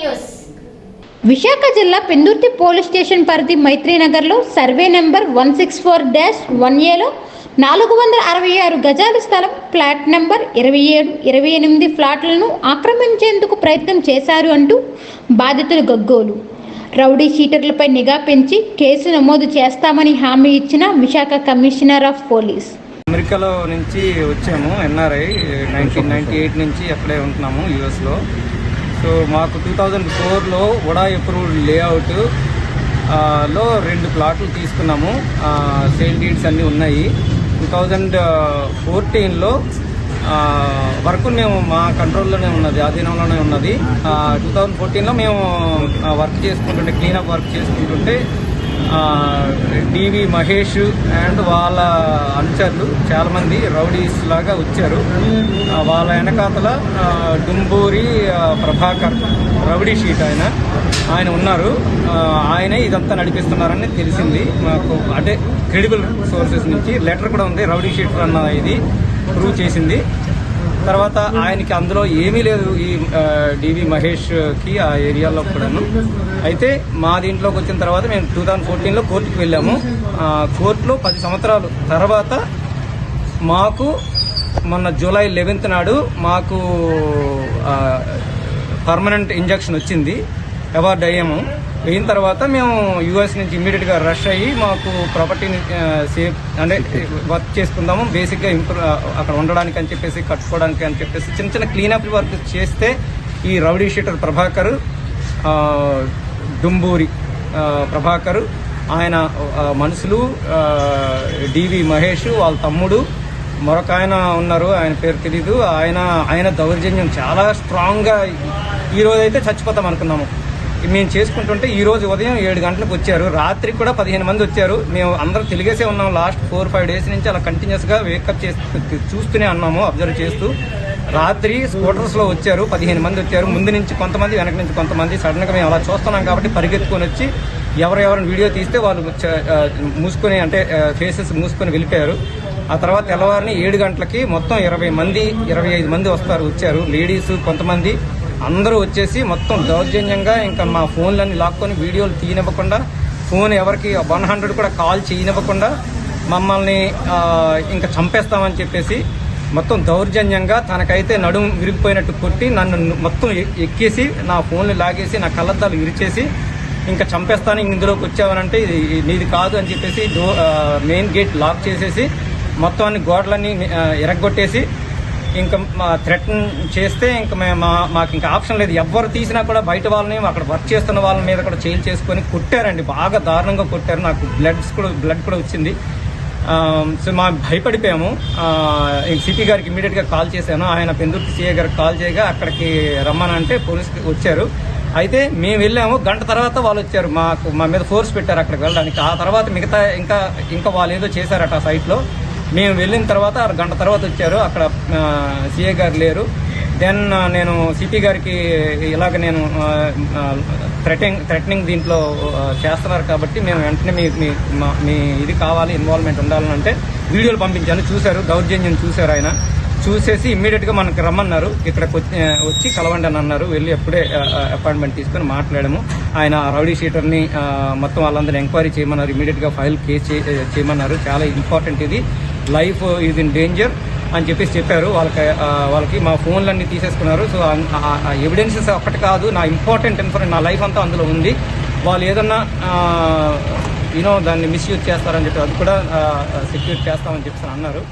News. Visakha జిల్లా Pendurthi police station పరిధి మైత్రీనగర్లో survey number one six four dash one ఏలో నాలుగు వందల అరవై ఆరు గజాల స్థలం ఫ్లాట్ నెంబర్ ఇరవై ఏడు ఇరవై ఎనిమిది ఫ్లాట్లను ఆక్రమించేందుకు ప్రయత్నం చేశారు అంటూ బాధితులు గగ్గోలు. రౌడీ షీటర్లపై నిఘా పెంచి కేసు నమోదు చేస్తామని హామీ ఇచ్చిన విశాఖ కమిషనర్ ఆఫ్ పోలీస్. అమెరికాలో నుంచి వచ్చాము ఎన్ఆర్ఐ నైన్టీన్ నైన్టీ ఎయిట్ నుంచి అక్కడే ఉంటున్నాము యూఎస్లో. సో మాకు టూ థౌజండ్ ఫోర్లో వడా అప్రూవ్డ్ లేఅవుట్లో రెండు ప్లాట్లు తీసుకున్నాము. సేల్ డీడ్స్ అన్నీ ఉన్నాయి. టూ థౌజండ్ ఫోర్టీన్లో వర్క్ మేము మా కంట్రోల్లోనే ఉన్నది ఆధీనంలోనే ఉన్నది. టూ థౌజండ్ ఫోర్టీన్లో మేము వర్క్ చేసుకుంటుంటే క్లీనప్ వర్క్ చేసుకుంటుంటే డివి మహేష్ అండ్ వాళ్ళ అనుచరులు చాలా మంది రౌడీస్ లాగా వచ్చారు. వాళ్ళ వెనకాతల డుంబూరి ప్రభాకర్ రౌడీ షీట్ ఆయన. ఆయన ఉన్నారు. ఆయనే ఇదంతా నడిపిస్తున్నారని తెలిసింది. మాకు అంటే క్రెడిబుల్ సోర్సెస్ నుంచి లెటర్ కూడా ఉంది రౌడీ షీట్ అన్న ఇది ప్రూవ్ చేసింది. తర్వాత ఆయనకి అందులో ఏమీ లేదు ఈ డివి మహేష్కి ఆ ఏరియాలో కూడాను. అయితే మా దీంట్లోకి వచ్చిన తర్వాత మేము టూ థౌజండ్ ఫోర్టీన్లో కోర్టుకి వెళ్ళాము. కోర్టులో పది సంవత్సరాలు తర్వాత మాకు మొన్న జూలై లెవెన్త్ నాడు మాకు పర్మనెంట్ ఇంజక్షన్ వచ్చింది. అవార్డు అయ్యాము. అయిన తర్వాత మేము యూఎస్ నుంచి ఇమ్మీడియట్గా రష్ అయ్యి మాకు ప్రాపర్టీని సేఫ్ అంటే వర్క్ చేసుకుందాము. బేసిక్గా ఇంప్రూవ్ అక్కడ ఉండడానికి అని చెప్పేసి కట్టుకోవడానికి అని చెప్పేసి చిన్న చిన్న క్లీనప్ వర్క్ చేస్తే ఈ రౌడీ షీటర్ ప్రభాకర్ డుంబూరి ప్రభాకర్ ఆయన మనుషులు డివి మహేష్ వాళ్ళ తమ్ముడు మరొక ఆయన ఉన్నారు ఆయన పేరు తెలీదు. ఆయన ఆయన దౌర్జన్యం చాలా స్ట్రాంగ్గా ఈరోజైతే అయితే చచ్చిపోతాం అనుకున్నాము. మేము చేసుకుంటుంటే ఈ రోజు ఉదయం ఏడు గంటలకు వచ్చారు. రాత్రి కూడా పదిహేను మంది వచ్చారు. మేము అందరూ తెలిగేసే ఉన్నాం. లాస్ట్ ఫోర్ ఫైవ్ డేస్ నుంచి అలా కంటిన్యూస్గా వేకప్ చేస్తూ చూస్తూనే ఉన్నాము అబ్జర్వ్ చేస్తూ. రాత్రి స్కూటర్స్లో వచ్చారు. పదిహేను మంది వచ్చారు. ముందు నుంచి కొంతమంది వెనక నుంచి కొంతమంది. సడన్గా మేము అలా చూస్తున్నాం కాబట్టి పరిగెత్తుకొని వచ్చి ఎవరెవరిని వీడియో తీస్తే వాళ్ళు మూసుకొని అంటే ఫేసెస్ మూసుకొని వెళ్ళిపోయారు. ఆ తర్వాత తెల్లవారిని ఏడు గంటలకి మొత్తం ఇరవై మంది ఇరవై ఐదు మంది వస్తారు వచ్చారు. లేడీస్ కొంతమంది అందరూ వచ్చేసి మొత్తం దౌర్జన్యంగా ఇంకా మా ఫోన్లన్నీ లాక్కొని వీడియోలు తీయనివ్వకుండా ఫోన్ ఎవరికి వన్ హండ్రెడ్ కూడా కాల్ చేయనివ్వకుండా మమ్మల్ని ఇంకా చంపేస్తామని చెప్పేసి మొత్తం దౌర్జన్యంగా తనకైతే నడుము విరిగిపోయినట్టు కొట్టి నన్ను మొత్తం ఎక్కేసి నా ఫోన్లు లాగేసి నా కళ్ళద్దాలు విరిచేసి ఇంకా చంపేస్తాను ఇందులోకి వచ్చావనంటే ఇది నీది కాదు అని చెప్పేసి డో మెయిన్ గేట్ లాక్ చేసేసి మొత్తం అన్ని గోడలన్నీ ఎరగొట్టేసి ఇంకా మా థ్రెటన్ చేస్తే ఇంకా మేము మా- మాకు ఇంకా ఆప్షన్ లేదు. ఎవ్వరు తీసినా కూడా బయట వాళ్ళని అక్కడ వర్క్ చేస్తున్న వాళ్ళ మీద కూడా చేయి చేసుకొని కొట్టారండి. బాగా దారుణంగా కొట్టారు. నాకు బ్లడ్స్ కూడా బ్లడ్ కూడా వచ్చింది. సో మా భయపడిపోయాము. ఆ, సిపి గారికి ఇమీడియట్గా కాల్ చేశాను. ఆయన పెందుర్తి సిఐ గారికి కాల్ చేయగా అక్కడికి రమ్మనంటే పోలీసులు వచ్చారు. అయితే మేము వెళ్ళాము. గంట తర్వాత వాళ్ళు వచ్చారు. మాకు మా మీద ఫోర్స్ పెట్టారు అక్కడికి వెళ్ళడానికి. ఆ తర్వాత మిగతా ఇంకా ఇంకా వాళ్ళు ఏదో చేశారట ఆ సైట్లో మేము వెళ్ళిన తర్వాత ఆ గంట తర్వాత వచ్చారు. అక్కడ సిఏ గారు లేరు. దెన్ నేను సిటీ గారికి ఇలాగ నేను థ్రెటింగ్ థ్రెటనింగ్ దీంట్లో చేస్తున్నారు కాబట్టి మేము వెంటనే మీ మీ మీ ఇది కావాలి ఇన్వాల్వ్మెంట్ ఉండాలని అంటే వీడియోలు పంపించాను. చూశారు దౌర్జన్యం చూశారు ఆయన. చూసేసి ఇమ్మీడియట్గా మనకి రమ్మన్నారు. ఇక్కడికి వచ్చి వచ్చి కలవండి అని అన్నారు. వెళ్ళి ఎప్పుడే అపాయింట్మెంట్ తీసుకొని మాట్లాడాము. ఆయన ఆ రౌడీ షీటర్ని మొత్తం వాళ్ళందరినీ ఎంక్వైరీ చేయమన్నారు. ఇమ్మీడియట్గా ఫైల్ కేసు చేయమన్నారు. చాలా ఇంపార్టెంట్ ఇది. లైఫ్ ఈజ్ ఇన్ డేంజర్ అని చెప్పేసి చెప్పారు. వాళ్ళకి వాళ్ళకి మా ఫోన్లన్నీ తీసేసుకున్నారు. సో ఎవిడెన్సెస్ ఒక్కటి కాదు నా ఇంపార్టెంట్ ఇన్ఫర్మేషన్ నా లైఫ్ అంతా అందులో ఉంది. వాళ్ళు ఏదన్నా యూనో దాన్ని మిస్యూజ్ చేస్తారని చెప్పి అది కూడా సెక్యూర్ చేస్తామని చెప్పి అన్నారు.